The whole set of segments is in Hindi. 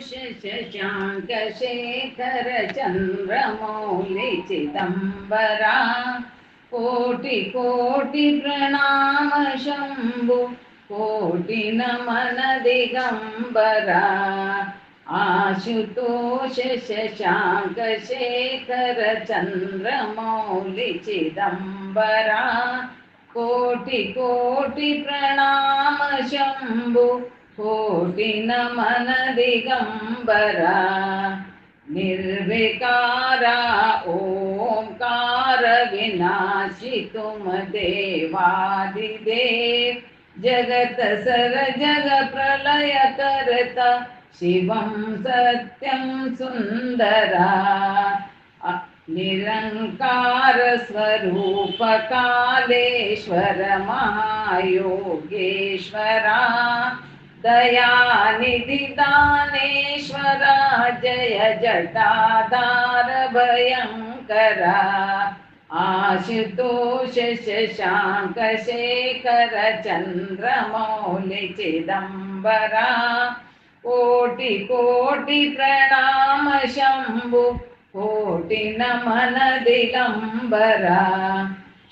शशाङ्क शेखर चन्द्रमौलि चिदम्बरा कोटि कोटि प्रणाम शम्भु, कोटि नमन दिगम्बरा। आशुतोष शशाङ्क शेखर चन्द्रमौलि चिदम्बरा कोटि कोटि प्रणाम शम्भु कोटिनमनदिगम्बरा निर्विकारा ॐकारविनाशितुमदेवादिदेव जगत् सरजगप्रलय तर्त शिवं सत्यं सुन्दरा। निरङ्कारस्वरूपकालेश्वर महायोगेश्वरा। दयानिधि दानेश्वरा, जय जटाधार भयङ्करा आशुतोष शशाङ्क शेखर चन्द्रमौलि चिदम्बरा कोटि कोटि प्रणाम शम्भु कोटि नमन दिगम्बरा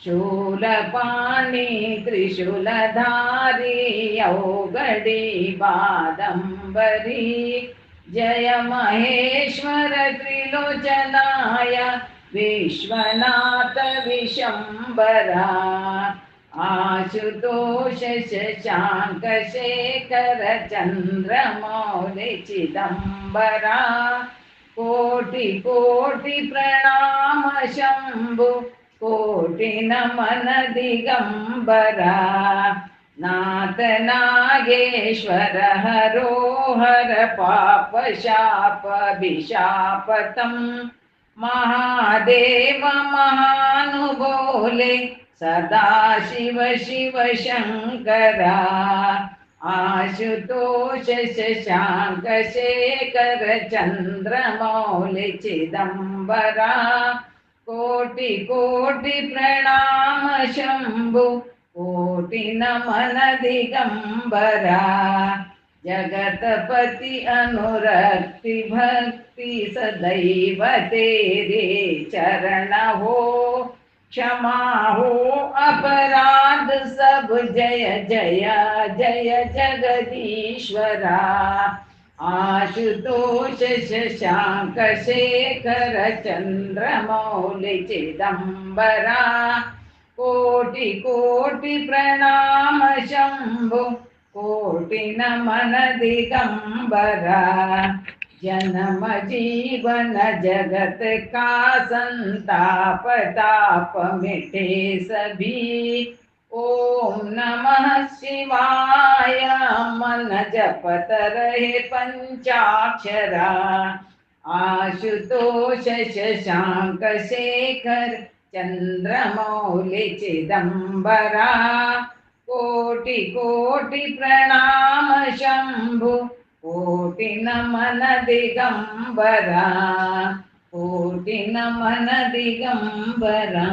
शूलपाणि त्रिशूलधारी, औगडी बादम्बरी। जय महेश्वर त्रिलोचनाय, विश्वनाथ विशम्बरा आशुतोष शशाङ्क शेखर चन्द्रमौलि चिदम्बरा प्रणाम शम्भु कोटि नमन दिगम्बरा नाथ नागेश्वर हरो हर पाप शाप विशापतम् महादेव महानुबोले सदा शिव शिव शङ्करा, आशुतोष शशाङ्क शेखर चन्द्रमौलि चिदम्बरा कोटि कोटि प्रणाम शम्भु, कोटि नमन दिगम्बरा। जगतपति अनुरक्ति भक्ति सदैव तेरे चरण हो। क्षमा हो अपराध सब जय जय जय जगदीश्वरा। आशुतोष शशाङ्क शेखर चन्द्रमौलि चिदम्बरा कोटि कोटि प्रणाम शम्भु कोटि नमन दिगम्बरा जन्म जीवन जगत का संताप, ताप मिटे सभी। ओम नमः शिवाय। मन जपत रहे पंचाक्षरा, आशुतोष शशांक शेखर चंद्रमौलि चिदम्बरा कोटि कोटि प्रणाम शंभु, कोटि नमन दिगम्बरा कोटि नमन दिगम्बरा